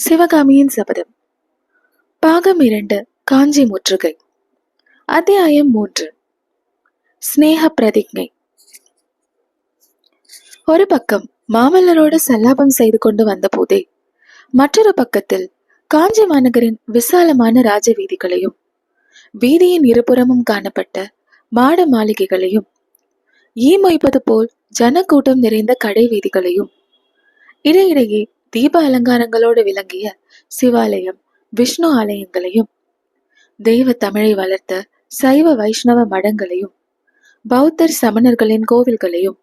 சிவகாமியின் சபதம். பாகம் இரண்டு காஞ்சி முற்றுகை. அத்தியாயம் மூன்று. ஸ்னேக பிரதிஜை. ஒரு பக்கம் மாமல்லரோடு சல்லாபம் செய்து கொண்டு வந்த போதே மற்றொரு பக்கத்தில் காஞ்சி மாநகரின் விசாலமான ராஜ வீதிகளையும் வீதியின் இருபுறமும் காணப்பட்ட மாட மாளிகைகளையும் ஈ மொய்ப்பது போல் ஜனக்கூட்டம் நிறைந்த கடை வீதிகளையும் இடையிடையே தீப அலங்காரங்களோடு விளங்கிய சிவாலயம் விஷ்ணு ஆலயங்களையும் தெய்வ தமிழை வளர்த்த சைவ வைஷ்ணவ மடங்களையும் பௌத்தர் சமணர்களின் கோவில்களையும்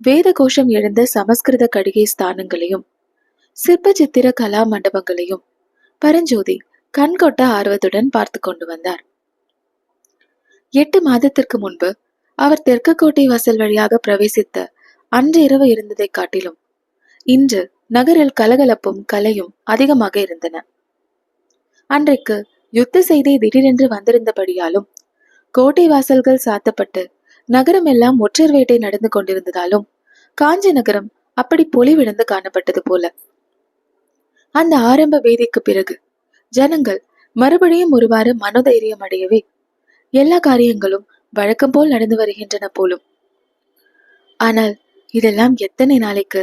வேத கோஷம் எழுந்த சமஸ்கிருத கடிகை ஸ்தானங்களையும் சிற்ப சித்திர கலா மண்டபங்களையும் பரஞ்சோதி கண்கொட்ட ஆர்வத்துடன் பார்த்து கொண்டு வந்தார். எட்டு மாதத்திற்கு முன்பு அவர் தெற்கு கோட்டை வாசல் வழியாக பிரவேசித்த அன்று இரவு இருந்ததை காட்டிலும் இன்று நகரில் கலகலப்பும் கலையும் அதிகமாக இருந்தன. அன்றைக்கு யுத்த செய்தி திடீரென்று வந்திருந்தபடியாலும் கோட்டை வாசல்கள் சாத்தப்பட்டு நகரம் எல்லாம் ஒற்றர் வேட்டை நடந்து கொண்டிருந்ததாலும் காஞ்சி நகரம் அப்படி பொலிவிழந்து காணப்பட்டது போல. அந்த ஆரம்ப வேதிக்கு பிறகு ஜனங்கள் மறுபடியும் ஒருவாறு மனோதைரியம் அடையவே எல்லா காரியங்களும் வழக்கம் போல் நடந்து வருகின்றன போலும். ஆனால் இதெல்லாம் எத்தனை நாளைக்கு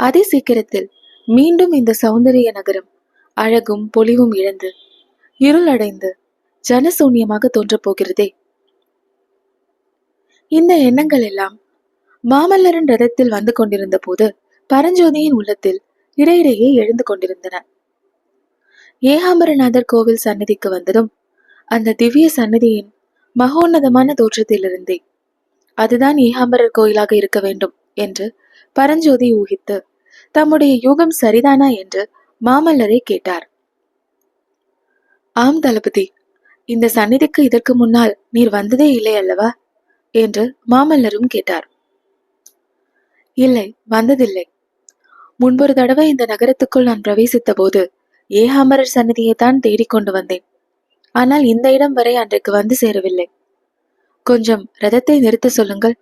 அதே சீக்கிரத்தில் மீண்டும் இந்த சௌந்தரிய நகரம் அழகும் பொலிவும் இழந்து இருளடைந்து ஜனசூன்யமாக தோன்றப் போகிறதே. இந்த எண்ணங்கள் எல்லாம் மாமல்லரின் ரதத்தில் வந்து கொண்டிருந்த போது பரஞ்சோதியின் உள்ளத்தில் இடையிடையே எழுந்து கொண்டிருந்தன. ஏகாம்பரநாதர் கோவில் சன்னதிக்கு வந்ததும் அந்த திவ்ய சன்னதியின் மகோன்னதமான தோற்றத்திலிருந்தே அதுதான் ஏகாம்பரர் கோயிலாக இருக்க வேண்டும் என்று பரஞ்சோதி ஊகித்து தம்முடைய யூகம் சரிதானா? என்று மாமல்லரை கேட்டார். ஆம் தளபதி இந்த சந்நிதிக்கு இதற்கு முன்னால் நீர் வந்ததே இல்லை அல்லவா? என்று மாமல்லரும் கேட்டார். இல்லை வந்ததில்லை. முன்பொரு தடவை இந்த நகரத்துக்குள் நான் பிரவேசித்த போது ஏகாம்பரர் சன்னதியை தான் தேடிக்கொண்டு வந்தேன். ஆனால் இந்த இடம் வரை அன்றைக்கு வந்து சேரவில்லை. கொஞ்சம் ரதத்தை நிறுத்த சொல்லுங்கள்.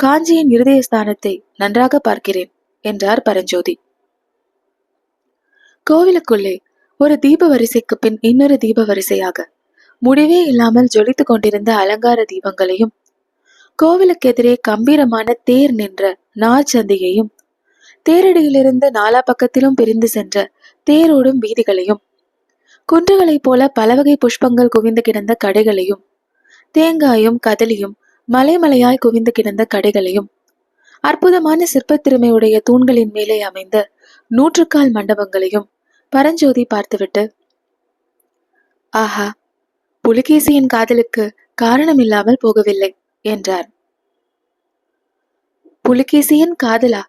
காஞ்சியின் இருதய ஸ்தானத்தை நன்றாக பார்க்கிறேன் என்றார் பரஞ்சோதி. கோவிலுக்குள்ளே ஒரு தீப வரிசைக்கு பின் இன்னொரு தீப வரிசையாக முடிவே இல்லாமல் ஜொலித்துக் கொண்டிருந்த அலங்கார தீபங்களையும் கோவிலுக்கு எதிரே கம்பீரமான தேர் நின்ற நாச்சந்தியையும் தேரடியிலிருந்து நாலா பக்கத்திலும் பிரிந்து சென்ற தேரோடும் வீதிகளையும் குன்றுகளைப் போல பலவகை புஷ்பங்கள் குவிந்து கிடந்த கடைகளையும் தேங்காயும் கதலியும் மலைமலையாய் குவிந்து கிடந்த கடைகளையும் அற்புதமான சிற்பத் திறமையுடைய தூண்களின் மேலே அமைந்த நூற்றுக்கால் மண்டபங்களையும் பரஞ்சோதி பார்த்துவிட்டு ஆஹா புலிகேசியின் காதலுக்கு காரணமில்லாமல் போகவில்லை என்றார். புலிகேசியின் காதலா?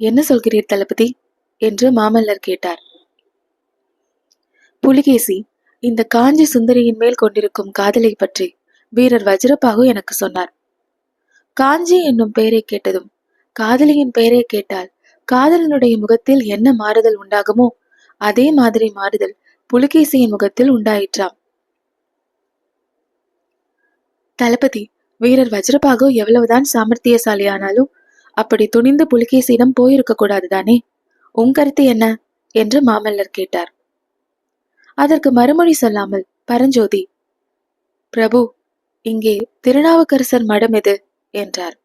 என்ன சொல்கிறீர் தளபதி? என்று மாமல்லர் கேட்டார். புலிகேசி இந்த காஞ்சி சுந்தரியின் மேல் கொண்டிருக்கும் காதலை பற்றி வீரர் வஜ்ரபாகு எனக்கு சொன்னார். காஞ்சி என்னும் பெயரை கேட்டதும் காதலியின் பெயரை கேட்டால் காதலனுடைய முகத்தில் என்ன மாறுதல் உண்டாகுமோ அதே மாதிரி மாறுதல் புலிகேசியின் முகத்தில் உண்டாயிற்றாம். தளபதி வீரர் வஜ்ரபாகு எவ்வளவுதான் சாமர்த்தியசாலியானாலும் அப்படி துணிந்து புலிகேசியிடம் போயிருக்க கூடாதுதானே? உன் கருத்து என்ன? என்று மாமல்லர் கேட்டார். அதற்கு மறுமொழி சொல்லாமல் பரஞ்சோதி பிரபு இங்கே திருநாவுக்கரசர் மடம் எது? என்றார்.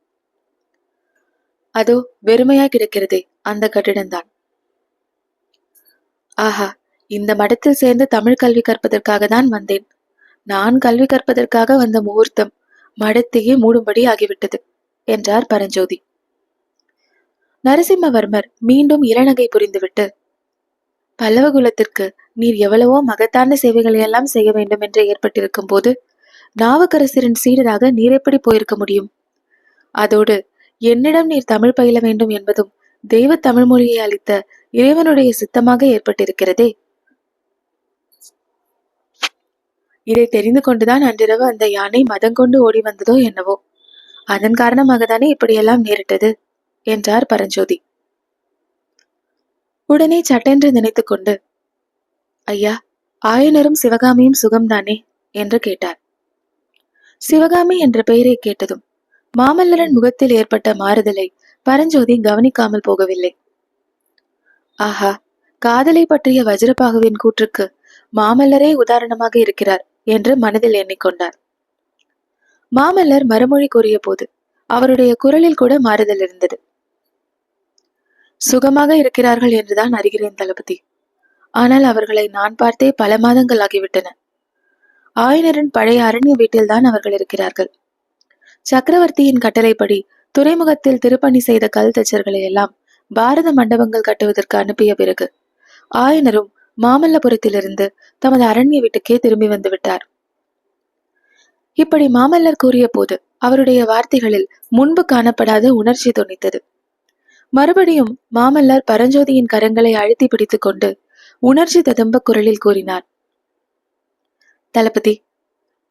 அதோ வெறுமையா கிடக்கிறதே அந்த கட்டிடம்தான். ஆஹா இந்த மடத்தில் சேர்ந்து தமிழ் கல்வி கற்பதற்காக தான் வந்தேன். நான் கல்வி கற்பதற்காக வந்த முகூர்த்தம் மடத்தையே மூடும்படி ஆகிவிட்டது என்றார் பரஞ்சோதி. நரசிம்மவர்மர் மீண்டும் இளநகை புரிந்துவிட்டு பல்லவகுலத்திற்கு நீர் எவ்வளவோ மகத்தான சேவைகளை எல்லாம் செய்ய வேண்டும் என்று ஏற்பட்டிருக்கும் போது நாவுக்கரசரின் சீடராக நீர் எப்படி போயிருக்க முடியும்? அதோடு என்னிடம் நீர் தமிழ் பயில வேண்டும் என்பதும் தெய்வ தமிழ் மொழியை அளித்த இறைவனுடைய சித்தமாக ஏற்பட்டிருக்கிறதே. இதை தெரிந்து கொண்டுதான் அன்றிரவு அந்த யானை மதங்கொண்டு ஓடி வந்ததோ என்னவோ. அதன் காரணமாக தானே இப்படியெல்லாம் நேரிட்டது? என்றார் பரஞ்சோதி. உடனே சட்டென்று நினைத்துக் கொண்டு ஐயா ஆயனரும் சிவகாமியும் சுகம்தானே? என்று கேட்டார். சிவகாமி என்ற பெயரை கேட்டதும் மாமல்லரன் முகத்தில் ஏற்பட்ட மாறுதலை பரஞ்சோதி கவனிக்காமல் போகவில்லை. ஆஹா காதலை பற்றிய வஜ்ரபாகுவின் கூற்றுக்கு மாமல்லரே உதாரணமாக இருக்கிறார் என்று மனதில் எண்ணிக்கொண்டார். மாமல்லர் மறுமொழி கூறிய போது அவருடைய குரலில் கூட மாறுதல் இருந்தது. சுகமாக இருக்கிறார்கள் என்றுதான் அறிகிறேன் தளபதி. ஆனால் அவர்களை நான் பார்த்தே பல மாதங்கள் ஆகிவிட்டன. ஆயனரின் பழைய அரண்ய வீட்டில்தான் அவர்கள் இருக்கிறார்கள். சக்கரவர்த்தியின் கட்டளைப்படி துறைமுகத்தில் திருப்பணி செய்த கல் தச்சர்களை எல்லாம் பாரத மண்டபங்கள் கட்டுவதற்கு அனுப்பிய பிறகு ஆயனரும் மாமல்லபுரத்திலிருந்து தமது அரண்ய வீட்டுக்கே திரும்பி வந்து விட்டார். இப்படி மாமல்லர் கூறிய போது அவருடைய வார்த்தைகளில் முன்பு காணப்படாத உணர்ச்சி துணித்தது மறுபடியும் மாமல்லர் பரஞ்சோதியின் கரங்களை அழுத்தி பிடித்துக் கொண்டு உணர்ச்சி ததும்ப குரலில் கூறினார் தளபதி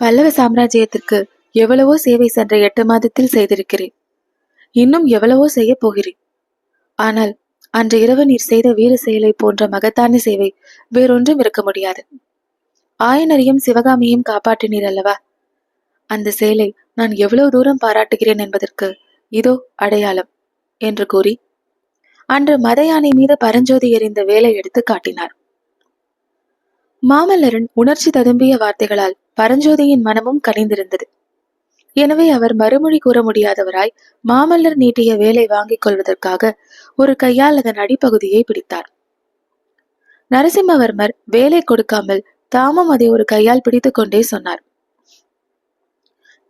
பல்லவ சாம்ராஜ்யத்திற்கு எவ்வளவோ சேவை சென்ற எட்டு மாதத்தில் செய்திருக்கிறேன். இன்னும் எவ்வளவோ செய்ய போகிறேன். ஆனால் அன்று இரவு நீர் செய்த வீர செயலை போன்ற மகத்தான சேவை வேறொன்றும் இருக்க முடியாது. ஆயனரையும் சிவகாமியையும் காப்பாற்றினீர் அல்லவா? அந்த செயலை நான் எவ்வளவு தூரம் பாராட்டுகிறேன் என்பதற்கு இதோ அடையாளம் என்று கூறி அன்று மத யானை மீது பரஞ்சோதி எறிந்த வேலை எடுத்து காட்டினார். மாமல்லரின் உணர்ச்சி ததும்பிய வார்த்தைகளால் பரஞ்சோதியின் மனமும் கனிந்திருந்தது. எனவே அவர் மறுமொழி கூற முடியாதவராய் மாமல்லர் நீட்டிய வேலை வாங்கிக் கொள்வதற்காக ஒரு கையால் அதன் அடிப்பகுதியை பிடித்தார். நரசிம்மவர்மர் வேலை கொடுக்காமல் தாமும் அதை ஒரு கையால் பிடித்துக் கொண்டே சொன்னார்.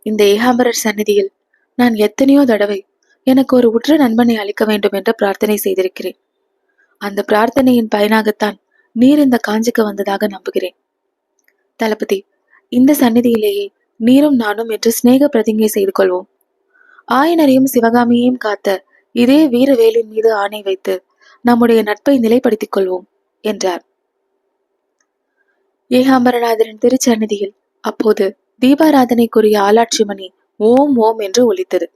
இந்த ஏகாம்பரர் சந்நிதியில் நான் எத்தனையோ தடவை எனக்கு ஒரு உற்ற நண்பனை அளிக்க வேண்டும் என்று பிரார்த்தனை செய்திருக்கிறேன். அந்த பிரார்த்தனையின் பயனாகத்தான் நீர் இந்த காஞ்சிக்கு வந்ததாக நம்புகிறேன். தளபதி இந்த சந்நிதியிலேயே நீரும் நானும் என்று சிநேக பிரதிங்கை செய்து கொள்வோம். ஆயனரையும் சிவகாமியையும் காத்த இதே வீரவேலின் மீது ஆணை வைத்து நம்முடைய நட்பை நிலைப்படுத்திக் கொள்வோம் என்றார். ஏகாம்பரநாதரின் திருச்சந்நிதியில் அப்போது தீபாராதனைக்குரிய ஆளாட்சி மணி ஓம் ஓம் என்று ஒலித்தது.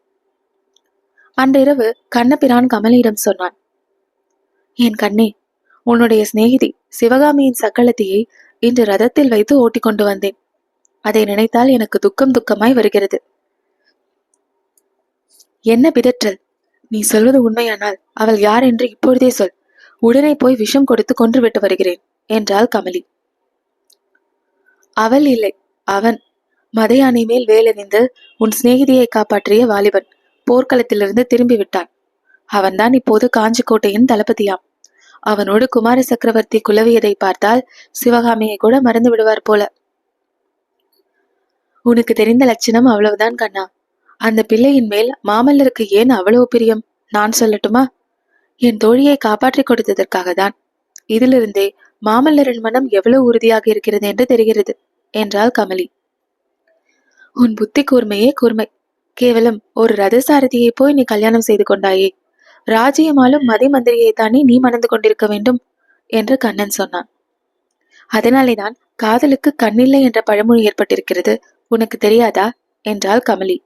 அன்றிரவு கண்ணபிரான் கமலியிடம் சொன்னான் என் கண்ணே உன்னுடைய சிநேகிதி சிவகாமியின் சக்களத்தியை இன்று ரதத்தில் வைத்து ஓட்டிக்கொண்டு வந்தேன். அதை நினைத்தால் எனக்கு துக்கம் துக்கமாய் வருகிறது. என்ன பிதற்றல்? நீ சொல்வது உண்மையானால் அவள் யார் என்று இப்பொழுதே சொல். உடனே போய் விஷம் கொடுத்து கொன்று விட்டு வருகிறேன் என்றாள் கமலி. அவள் இல்லை அவன். மதையானை மேல் வேலணிந்து உன் சிநேகிதியை காப்பாற்றிய வாலிபன் போர்க்களத்திலிருந்து திரும்பி விட்டான். அவன்தான் இப்போது காஞ்சிக்கோட்டையின் தளபதியாம். அவனோடு குமார சக்கரவர்த்தி குலவியதை பார்த்தால் சிவகாமியை கூட மறந்து விடுவார் போல. உனக்கு தெரிந்த லட்சணம் அவ்வளவுதான் கண்ணா. அந்த பிள்ளையின் மேல் மாமல்லருக்கு ஏன் அவ்வளவு பிரியம்? நான் சொல்லட்டுமா? என் தோழியை காப்பாற்றிக் கொடுத்ததற்காக தான் இதிலிருந்தே மாமல்லரின் மனம் எவ்வளவு உறுதியாக இருக்கிறது என்று தெரிகிறது என்றாள் கமலி. உன் புத்தி கூர்மையே கூர்மை. கேவலம் ஒரு ரதசாரதியை போய் நீ கல்யாணம் செய்து கொண்டாயே. ராஜ்யமாலும் மதி மந்திரியை தானே நீ மணந்து கொண்டிருக்க வேண்டும் என்று கண்ணன் சொன்னான். அதனாலேதான் காதலுக்கு கண்ணில்லை என்ற பழமொழி ஏற்பட்டிருக்கிறது உனக்கு தெரியாதா? என்றாள் கமலி.